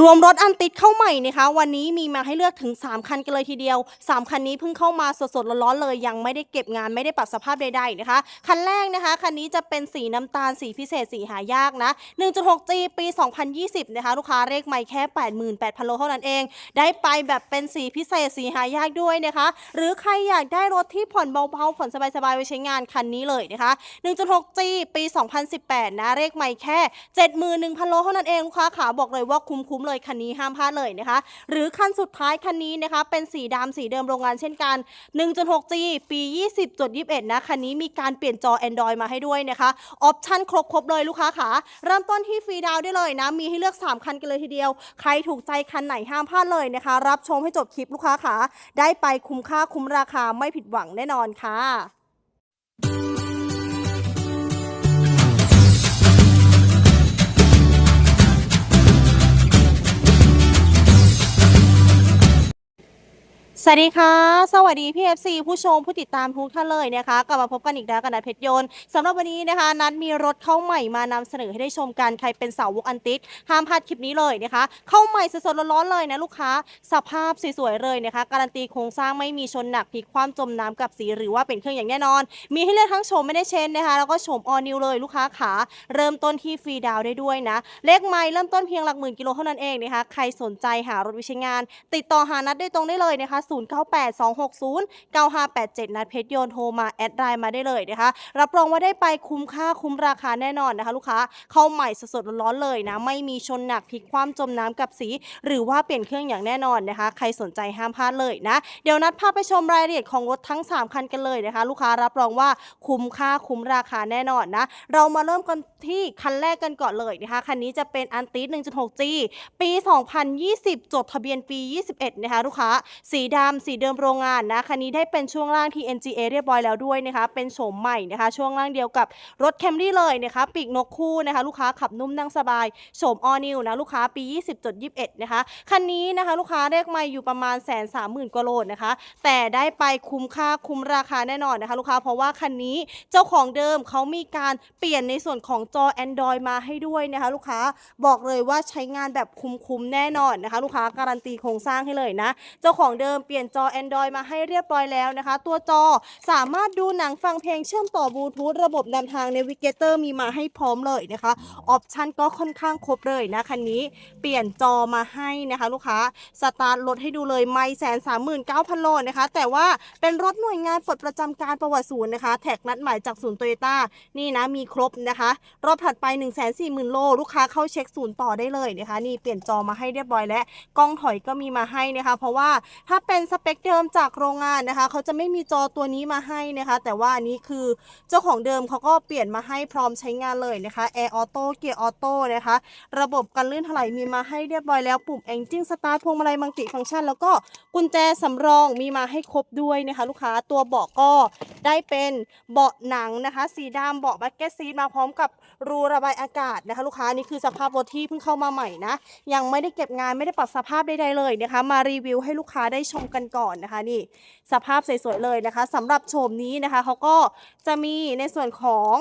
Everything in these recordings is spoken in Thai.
รวมรถอันติดเข้าใหม่นะคะ วันนี้มีมาให้เลือกถึง 3 คันกันเลยทีเดียว 3 คันนี้เพิ่งเข้ามาสดๆร้อนๆเลย ยังไม่ได้เก็บงานไม่ได้ปรับสภาพใดๆนะคะ คันแรกนะคะ คันนี้จะเป็นสีน้ำตาลสีพิเศษสีหายากนะ 1.6G ปี 2020 นะคะ ลูกค้าเลขไม่แค่ 88,000 โลเท่านั้นเอง ได้ไปแบบเป็นสีพิเศษสีหายากด้วยนะคะ หรือใครอยากได้รถที่ผ่อนเบาๆผ่อนสบายๆไว้ใช้งานคันนี้เลยนะคะ 1.6G ปี 2018 นะเลขไม่แค่ 71,000 โลเท่านั้นเองลูกค้าขาบอกเลยว่าคุ้มๆเลยคันนี้ห้ามพลาดเลยนะคะ หรือคันสุดท้ายคันนี้นะคะเป็นสีดำสีเดิมโรงงานเช่นกัน 1.6G ปี 20.21 นะคันนี้มีการเปลี่ยนจอ Android มาให้ด้วยนะคะออปชั่นครบๆเลยลูกค้าขาเริ่มต้นที่ฟรีดาวได้เลยนะ มีให้เลือก 3 คันกันเลยทีเดียว ใครถูกใจคันไหนห้ามพลาดเลยนะคะ รับชมให้จบคลิปลูกค้าขาได้ไปคุ้มค่าคุ้มราคาไม่ผิดหวังแน่นอนค่ะ สวัสดีค่ะ สวัสดีพี่ FC ผู้ชมผู้ติดตามทุกท่านเลยนะคะ กลับมาพบกันอีกแล้วกับนัดเพชรยนต์สำหรับวันนี้นะคะ นัดมีรถเข้าใหม่มานำเสนอให้ได้ชมกันใครเป็นสาวกอันติดห้ามพลาดคลิปนี้เลยนะคะ เข้าใหม่สดๆร้อนๆเลยนะลูกค้าสภาพสวยๆเลยนะคะ การันตีโครงสร้างไม่มีชนหนักพลิกคว่ำจมน้ำกับสีหรือว่าเป็นเครื่องอย่างแน่นอน มีให้เลือกทั้งโฉมไม่ได้เชนนะคะ แล้วก็โฉมออนิวเลยลูกค้าขาเริ่มต้นที่ฟรีดาวได้ด้วยนะเลขไมล์เริ่มต้นเพียงหลักหมื่นกิโลเท่านั้นเองนะคะใครสนใจหารถวิชงาน ติดต่อหานัดได้ตรงได้เลยนะคะ0982609587 นัดเพชรโยนโทรมาแอดไลน์มาได้เลยนะคะ รับรองว่าได้ไปคุ้มค่าคุ้มราคาแน่นอนนะคะ ลูกค้าเข้าใหม่สดๆร้อนๆเลยนะ ไม่มีชนหนักพลิกคว่ำจมน้ำกับสี หรือว่าเปลี่ยนเครื่องอย่างแน่นอนนะคะ ใครสนใจห้ามพลาดเลยนะ เดี๋ยวนัดพาไปชมรายละเอียดของรถทั้ง 3 คันกันเลยนะคะ ลูกค้ารับรองว่าคุ้มค่าคุ้มราคาแน่นอนนะ เรามาเริ่มกันที่คันแรกกันก่อนเลยนะคะคันนี้จะเป็นอันติส 1.6G ปี 2020 จดทะเบียนปี 21 นะคะลูกค้า สีดำสีเดิมโรงงานนะคันนี้ได้เป็นช่วงล่างที่ NGA เรียบร้อยแล้วด้วยนะคะเป็นโฉมใหม่นะคะ ช่วงล่างเดียวกับรถ Camry เลยนะคะปีกนกคู่นะคะ ลูกค้าขับนุ่มนั่งสบายโฉม All New นะลูกค้าปี 20.21 นะคะคันนี้นะคะลูกค้าเลขไม่อยู่ประมาณแสนสามหมื่นกว่าโลนะคะ แต่ได้ไปคุ้มค่าคุ้มราคาแน่นอนนะคะ ลูกค้าเพราะว่าคันนี้เจ้าของเดิมเขามีการเปลี่ยนในส่วนของจอ Android มาให้ด้วยนะคะลูกค้าบอกเลยว่าใช้งานแบบคุ้มๆแน่นอนนะคะ ลูกค้าการันตีโครงสร้างให้เลยนะ เจ้าของเดิมเปลี่ยนจอ Android มาให้เรียบร้อยแล้วนะคะ ตัวจอสามารถดูหนังฟังเพลงเชื่อมต่อบลูทูธระบบนำทาง Navigator มีมาให้พร้อมเลยนะคะออปชันก็ค่อนข้างครบเลยนะคันนี้เปลี่ยนจอมาให้นะคะ ลูกค้าสตาร์ทรถให้ดูเลยไม่แสนสามหมื่นเก้าพันโลนะคะ แต่ว่าเป็นรถหน่วยงานปลดประจำการประวัติศูนย์นะคะ แท็กนัดหมายจากศูนย์โตโยต้านี่นะมีครบนะคะรอบถัดไป 1 4 0 0 0 0 โล ลูกค้าเข้าเช็คศูนย์ต่อได้เลยนะคะ นี่เปลี่ยนจอมาให้เรียบร้อยแล้วกล้องถอยก็มีมาให้นะคะ เพราะว่าถ้าเป็นสเปคเดิมจากโรงงานนะคะ เขาจะไม่มีจอตัวนี้มาให้นะคะ แต่ว่าอันนี้คือเจ้าของเดิมเขาก็เปลี่ยนมาให้พร้อมใช้งานเลยนะคะแอร์ออโต้เกียร์ออโต้นะคะ ระบบกันลื่นถลายมีมาให้เรียบร้อยแล้วปุ่ม Engine Start พวงมาลัยมัลติฟังก์ชัน แล้วก็กุญแจสำรองมีมาให้ครบด้วยนะคะ ลูกค้าตัวเบาะก็ได้เป็นเบาะหนังนะคะ สีดำเบาะบักเก็ตซีทมาพร้อมกับรูระบายอากาศนะคะ ลูกค้านี่คือสภาพรถที่เพิ่งเข้ามาใหม่นะ ยังไม่ได้เก็บงานไม่ได้ปรับสภาพใดๆเลยนะคะ มารีวิวให้ลูกค้าได้ชมกันก่อนนะคะนี่สภาพสวยๆเลยนะคะสำหรับโฉมนี้นะคะเขาก็จะมีในส่วนของ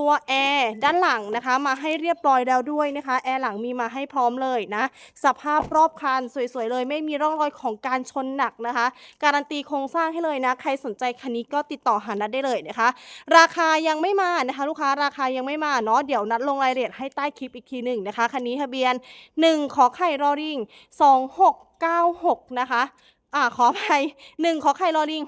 ตัวแอร์ด้านหลังนะคะมาให้เรียบร้อยแล้วด้วยนะคะแอร์หลังมีมาให้พร้อมเลยนะสภาพรอบคันสวยๆเลย ไม่มีร่องรอยของการชนหนักนะคะ การันตีโครงสร้างให้เลยนะ ใครสนใจคันนี้ก็ติดต่อหานัดได้เลยนะคะ ราคายังไม่มานะคะ ลูกค้าราคายังไม่มาเนาะเดี๋ยวนัดลงรายละเอียดให้ใต้คลิปอีกทีหนึ่งนะคะคันนี้ทะเบียน 1 ขอไข่รอริง 2696 นะคะ อ่าขออภัย1ขอไข่รอลิง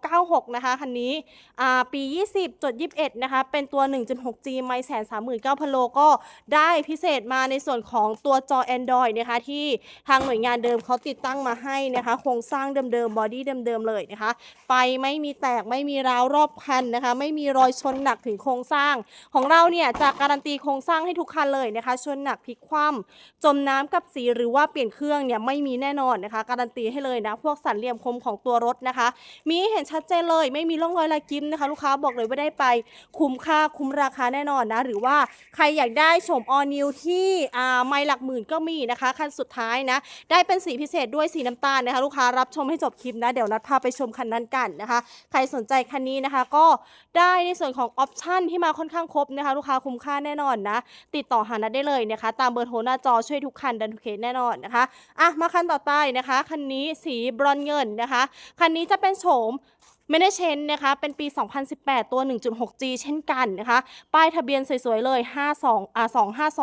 6296 นะคะคันนี้อ่าปี 20จด21 นะคะ เป็นตัว 1.6G ไม่แสนสามหมื่นเก้าพันโลก็ได้พิเศษมาในส่วนของตัวจอ Android นะคะ ที่ทางหน่วยงานเดิมเขาติดตั้งมาให้นะคะ โครงสร้างเดิมๆบอดี้เดิมๆเลยนะคะ ไฟไม่มีแตกไม่มีร้าวรอบคันนะคะ ไม่มีรอยชนหนักถึงโครงสร้าง ของเราเนี่ยจะการันตีโครงสร้างให้ทุกคันเลยนะคะ ชนหนักพลิกคว่ำจมน้ำกับสีหรือว่าเปลี่ยนเครื่องเนี่ยไม่มีแน่นอนนะคะ การันตีให้เลยนะวกสันเหลี่ยมคมของตัวรถนะคะ มีเห็นชัดเจนเลย ไม่มีร่องรอยลายกิ้มนะคะ ลูกค้าบอกเลยว่าได้ไปคุ้มค่าคุ้มราคาแน่นอนนะ หรือว่าใครอยากได้โฉมออนิวที่อ่าไม่หลักหมื่นก็มีนะคะ คันสุดท้ายนะ ได้เป็นสีพิเศษด้วยสีน้ำตาลนะคะ ลูกค้ารับชมให้จบคลิปนะ เดี๋ยวนัดพาไปชมคันนั้นกันนะคะ ใครสนใจคันนี้นะคะ ก็ได้ในส่วนของออปชั่นที่มาค่อนข้างครบนะคะ ลูกค้าคุ้มค่าแน่นอนนะ ติดต่อหานัดได้เลยนะคะ ตามเบอร์โทรหน้าจอช่วยทุกคันดันทุกเคสแน่นอนนะคะอะมาคันต่อไปนะคะคันนี้สีบรอนเงินนะคะ คันนี้จะเป็นโฉม ไม่ได้เชนนะคะเป็นปี 2018 ตัว 1.6G เช่นกันนะคะ ป้ายทะเบียนสวยๆ เลย 52อ่า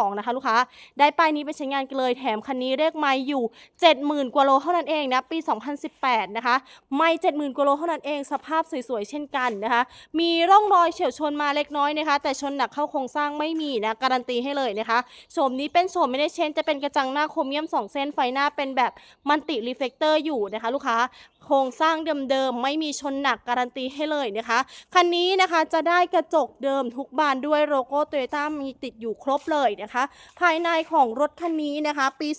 252 นะคะลูกค้า ได้ป้ายนี้ไปใช้งานกันเลย แถมคันนี้เลขไม้อยู่ 70,000 กว่าโลเท่านั้นเองนะ ปี 2018 นะคะ ไม่ 70,000 กว่าโลเท่านั้นเอง สภาพสวยๆ เช่นกันนะคะ มีร่องรอยเฉียวชนมาเล็กน้อยนะคะ แต่ชนหนักเข้าโครงสร้างไม่มีนะ การันตีให้เลยนะคะ โฉมนี้เป็นโฉมไม่ได้เชนจะเป็นกระจังหน้าโครเมียม 2 เส้น ไฟหน้าเป็นแบบมันติรีเฟกเตอร์อยู่นะคะลูกค้า โครงสร้างเดิมๆ ไม่มีชนหนักการันตีให้เลยนะคะ คันนี้นะคะจะได้กระจกเดิมทุกบานด้วยโลโก้โตโยต้ามีติดอยู่ครบเลยนะคะ ภายในของรถคันนี้นะคะ ปี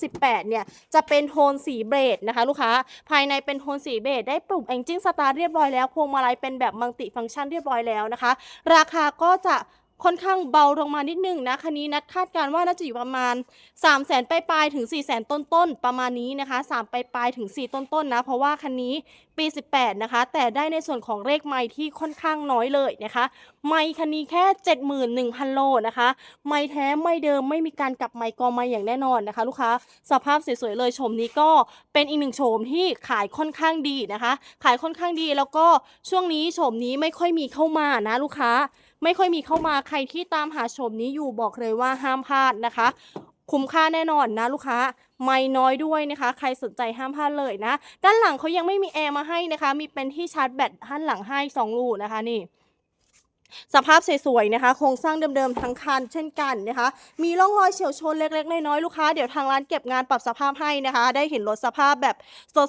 2018 เนี่ย จะเป็นโทนสีเบรดนะคะ ลูกค้า ภายในเป็นโทนสีเบรดได้ปุ่ม Engine Start เรียบร้อยแล้วพวงมาลัยเป็นแบบมัลติฟังก์ชันเรียบร้อยแล้วนะคะ ราคาก็จะ ค่อนข้างเบาลงมานิดนึงนะคันนี้นัดคาดการณ์ว่าน่าจะอยู่ประมาณ 3 0 0 0 0 0ปลายๆถึง 4 0 0 0 0 0ต้นๆประมาณนี้นะคะ3ปลายๆถึง 4 ต้นๆนะ เพราะว่าคันนี้ปี 18 นะคะ แต่ได้ในส่วนของเลขไมล์ที่ค่อนข้างน้อยเลยนะคะ ไมล์คันนี้แค่ 71,000 โลนะคะ ไมล์แท้ไม่เดิมไม่มีการกลับไมล์กองไมล์อย่างแน่นอนนะคะ ลูกค้าสภาพสวยๆเลยโฉมนี้ก็เป็นอีกหนึ่งโฉมที่ขายค่อนข้างดีนะคะ ขายค่อนข้างดีแล้วก็ช่วงนี้โฉมนี้ไม่ค่อยมีเข้ามานะลูกค้า ไม่ค่อยมีเข้ามาใครที่ตามหาชมนี้อยู่บอกเลยว่าห้ามพลาดนะคะ คุ้มค่าแน่นอนนะลูกค้าไม่น้อยด้วยนะคะ ใครสนใจห้ามพลาดเลยนะ ด้านหลังเขายังไม่มีแอร์มาให้นะคะ มีเป็นที่ชาร์จแบตด้านหลังให้ 2 ลูกนะคะนี่ สภาพสวยๆนะคะ โครงสร้างเดิมๆทั้งคันเช่นกันนะคะ มีร่องรอยเฉียวชนเล็กๆ น้อยๆ ลูกค้า เดี๋ยวทางร้านเก็บงานปรับสภาพให้นะคะ ได้เห็นรถสภาพแบบ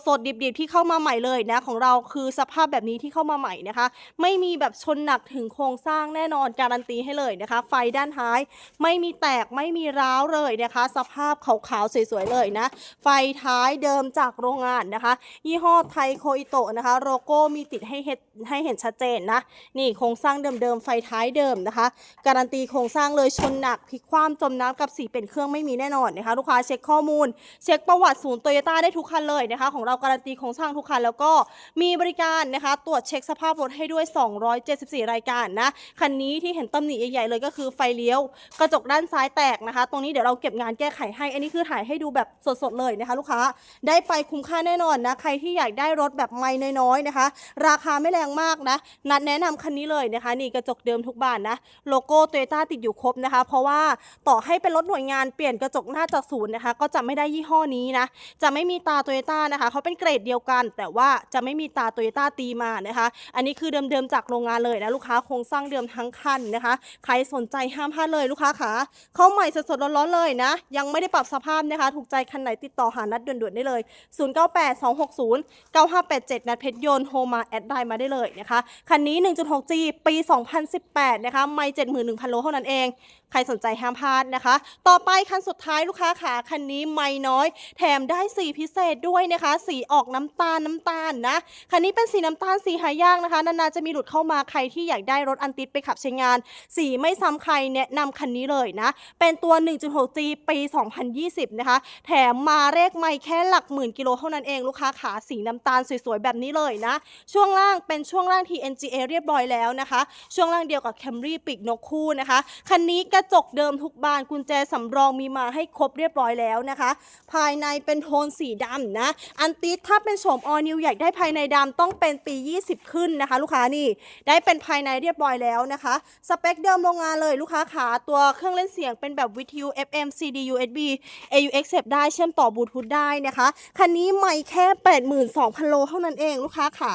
สดๆ ดิบๆ ที่เข้ามาใหม่เลยนะ ของเราคือสภาพแบบนี้ที่เข้ามาใหม่นะคะ ไม่มีแบบชนหนักถึงโครงสร้างแน่นอนการันตีให้เลยนะคะ ไฟด้านท้ายไม่มีแตกไม่มีร้าวเลยนะคะ สภาพขาวๆสวยๆเลยนะ ไฟท้ายเดิมจากโรงงานนะคะ ยี่ห้อไทยโคอิโตะนะคะ โลโก้มีติดให้เห็นให้เห็นชัดเจนนะ นี่โครงสร้างเดิมๆไฟท้ายเดิมนะคะ การันตีโครงสร้างเลยชนหนักพลิกคว่ำจมน้ำกับสีเป็นเครื่องไม่มีแน่นอนนะคะลูกค้าเช็คข้อมูล เช็คประวัติศูนย์โตโยต้าได้ทุกคันเลยนะคะ ของเราการันตีโครงสร้างทุกคันแล้วก็มีบริการนะคะ ตรวจเช็คสภาพรถให้ด้วย 274 รายการนะคันนี้ที่เห็นตำหนิใหญ่ๆเลยก็คือไฟเลี้ยว กระจกด้านซ้ายแตกนะคะ ตรงนี้เดี๋ยวเราเก็บงานแก้ไขให้ อันนี้คือถ่ายให้ดูแบบสดๆเลยนะคะ ลูกค้าได้ไปคุ้มค่าแน่นอนนะใครที่อยากได้รถแบบไม่น้อยๆนะคะ ราคาไม่แรงมากนะนัดแนะนำคันนี้เลยนะคะนี่กระจกเดิมทุกบานนะ โลโก้โตโยต้าติดอยู่ครบนะคะ เพราะว่าต่อให้เป็นรถหน่วยงานเปลี่ยนกระจกหน้าจากศูนย์นะคะ ก็จะไม่ได้ยี่ห้อนี้นะ จะไม่มีตาโตโยต้านะคะ เขาเป็นเกรดเดียวกัน แต่ว่าจะไม่มีตาโตโยต้าตีมานะคะ อันนี้คือเดิมๆจากโรงงานเลยนะลูกค้าโครงสร้างเดิมทั้งคันนะคะ ใครสนใจห้ามพลาดเลยลูกค้าขาเข้าใหม่สดๆร้อนๆเลยนะ ยังไม่ได้ปรับสภาพนะคะ ถูกใจคันไหนติดต่อหานัดด่วนๆได้เลย 0982609587 นัดเพชรยนต์โทรมาแอดไลน์มาได้เลยนะคะ คันนี้ 1.6G ปี2018 นะคะ ไม่ 71,000 โลเท่านั้นเอง รสนใจห้ามพลาดนะคะ ต่อไปคันสุดท้ายลูกค้าขาคันนี้ไม่น้อย แถมได้สีพิเศษด้วยนะคะ สีออกน้ำตาลน้ำตาลนะคันนี้เป็นสีน้ำตาลสีหายากนะคะนานๆจะมีหลุดเข้ามาใครที่อยากได้รถอันติดไปขับใช้งาน สีไม่ซ้ำใครแนะนำคันนี้เลยนะ เป็นตัว 1.6G ปี 2020 นะคะ แถมมาเลขไม่แค่หลักหมื่นกิโลเท่านั้นเองลูกค้าขาสีน้ำตาลสวยๆ แบบนี้เลยนะ ช่วงล่างเป็นช่วงล่าง TNGA เรียบร้อยแล้วนะคะ ช่วงล่างเดียวกับ Camry ปีกนกคู่นะคะ คันนี้กระจกเดิมทุกบานกุญแจสำรองมีมาให้ครบเรียบร้อยแล้วนะคะ ภายในเป็นโทนสีดำนะ อันติดถ้าเป็นโฉมออนิวอยากได้ภายในดำต้องเป็นปี 20 ขึ้นนะคะ ลูกค้านี่ได้เป็นภายในเรียบร้อยแล้วนะคะ สเปคเดิมโรงงานเลยลูกค้าขาตัวเครื่องเล่นเสียงเป็นแบบวิทยุ FM CD USB AUX เสพได้เชื่อมต่อบลูทูธได้นะคะคันนี้ไม่แค่ 82,000 โลเท่านั้นเองลูกค้าขา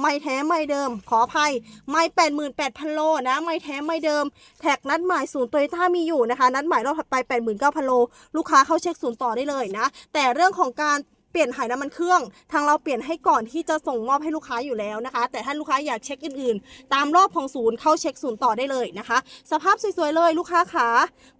ไม่แท้ไม่เดิมขออภัยไม่88,000 โลนะไม่แท้ไม่เดิมแท็กนัดหมายศูนย์โยถ้ามีอยู่นะคะนัดหมายรอบถัดไป 89,000โลลูกค้าเข้าเช็คศูนย์ต่อได้เลยนะ แต่เรื่องของการ เปลี่ยนถ่ายน้ำมันเครื่อง ทางเราเปลี่ยนให้ก่อนที่จะส่งมอบให้ลูกค้าอยู่แล้วนะคะ แต่ถ้าลูกค้าอยากเช็คอื่นๆ ตามรอบของศูนย์เข้าเช็คศูนย์ต่อได้เลยนะคะ สภาพสวยๆเลยลูกค้าขา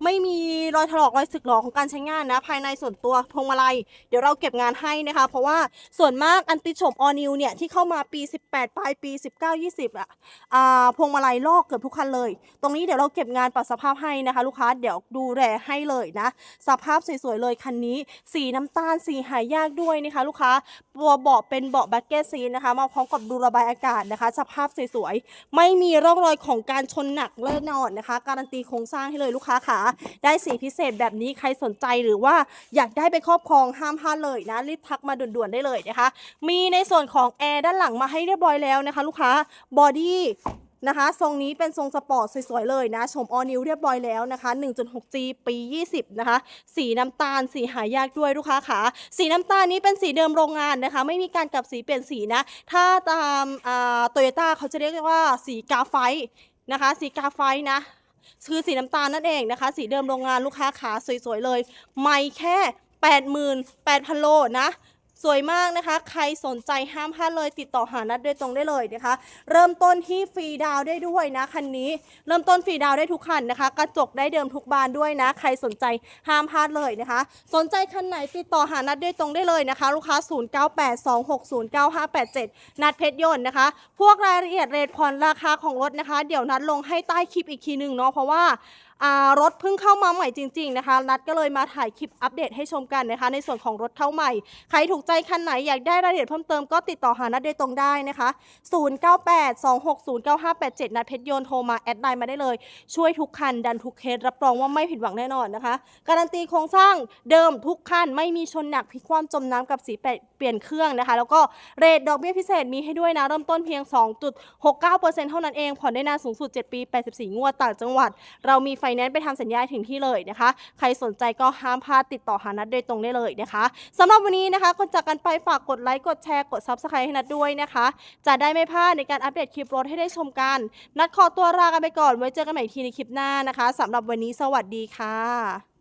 ไม่มีรอยถลอกรอยสึกหรอของการใช้งานนะ ภายในส่วนตัวพวงมาลัย เดี๋ยวเราเก็บงานให้นะคะ เพราะว่าส่วนมากอันติชมออนิวเนี่ยที่เข้ามาปี 18 ปลายปี 19 20อะอ่าพวงมาลัยลอกเกือบทุกคันเลย ตรงนี้เดี๋ยวเราเก็บงานปรับสภาพให้นะคะ ลูกค้าเดี๋ยวดูแลให้เลยนะ สภาพสวยๆเลยคันนี้ สีน้ำตาลสีหายากด้วย้วยนะคะลูกค้าตัวเบาะเป็นเบาะแบ็กเก็ตซีนะคะ มาพร้อมกับดูระบายอากาศนะคะ สภาพสวยๆ ไม่มีร่องรอยของการชนหนักแน่นอนนะคะ การันตีโครงสร้างให้เลยลูกค้าขาได้สีพิเศษแบบนี้ใครสนใจหรือว่าอยากได้ไปครอบครองห้ามพลาดเลยนะรีบทักมาด่วนๆได้เลยนะคะ มีในส่วนของแอร์ด้านหลังมาให้เรียบร้อยแล้วนะคะ ลูกค้าบอดี้ นะคะ ทรงนี้เป็นทรงสปอร์ตสวยๆเลยนะชมออนิวเรียบร้อยแล้วนะคะ 1.6G ปี 20 นะคะ สีน้ำตาล สีหายากด้วยลูกค้าขาสีน้ำตาลนี้เป็นสีเดิมโรงงานนะคะ ไม่มีการกลับสีเปลี่ยนสีนะ ถ้าตามโตโยต้าเขาจะเรียกว่าสีกาไฟนะคะ สีกาไฟนะคือสีน้ำตาลนั่นเองนะคะ สีเดิมโรงงานลูกค้าขาสวยๆเลย ไม่แค่ 88,000 โลนะ สวยมากนะคะ ใครสนใจห้ามพลาดเลยติดต่อหานัดโดยตรงได้เลยนะคะ เริ่มต้นที่ฟรีดาวได้ด้วยนะคันนี้ เริ่มต้นฟรีดาวได้ทุกคันนะคะ กระจกได้เดิมทุกบานด้วยนะ ใครสนใจห้ามพลาดเลยนะคะ สนใจคันไหนติดต่อหานัดโดยตรงได้เลยนะคะ ลูกค้า 0982609587 นัดเพชรยนต์นะคะ พวกรายละเอียดเรทผ่อนราคาของรถนะคะ เดี๋ยวนัดลงให้ใต้คลิปอีกทีหนึ่งเนาะเพราะว่า รถเพิ่งเข้ามาใหม่จริง ๆ นะคะนัดก็เลยมาถ่ายคลิปอัปเดตให้ชมกันนะคะ ในส่วนของรถเข้าใหม่ ใครถูกใจคันไหนอยากได้รายละเอียดเพิ่มเติมก็ติดต่อหานัดโดยตรงได้นะคะ 0982609587 นัดเพชรยนต์โทรมาแอดไลน์มาได้เลย ช่วยทุกคันดันทุกเคสรับรองว่าไม่ผิดหวังแน่นอนนะคะ การันตีโครงสร้างเดิมทุกคันไม่มีชนหนักพลิกคว่ำจมน้ำกับสีเป ลี่ยนเครื่องนะคะ แล้วก็เรทดอกเบี้ยพิเศษมีให้ด้วยนะ เริ่มต้นเพียง 2.69%เท่านั้นเอง ผ่อนได้นานสูงสุด 7 ปี 84 งวดต่างจังหวัด เรามีไฟแนนซ์ไปทำสัญญาถึงที่เลยนะคะ ใครสนใจก็ห้ามพลาดติดต่อหานัดโดยตรงได้เลยนะคะสำหรับวันนี้นะคะก่อนจากกันไปฝากกดไลค์กดแชร์กด Subscribe ให้นัดด้วยนะคะ จะได้ไม่พลาดในการอัปเดตคลิปรถให้ได้ชมกัน นัดขอตัวลากันไปก่อนไว้เจอกันใหม่อีกทีในคลิปหน้านะคะสำหรับวันนี้สวัสดีค่ะ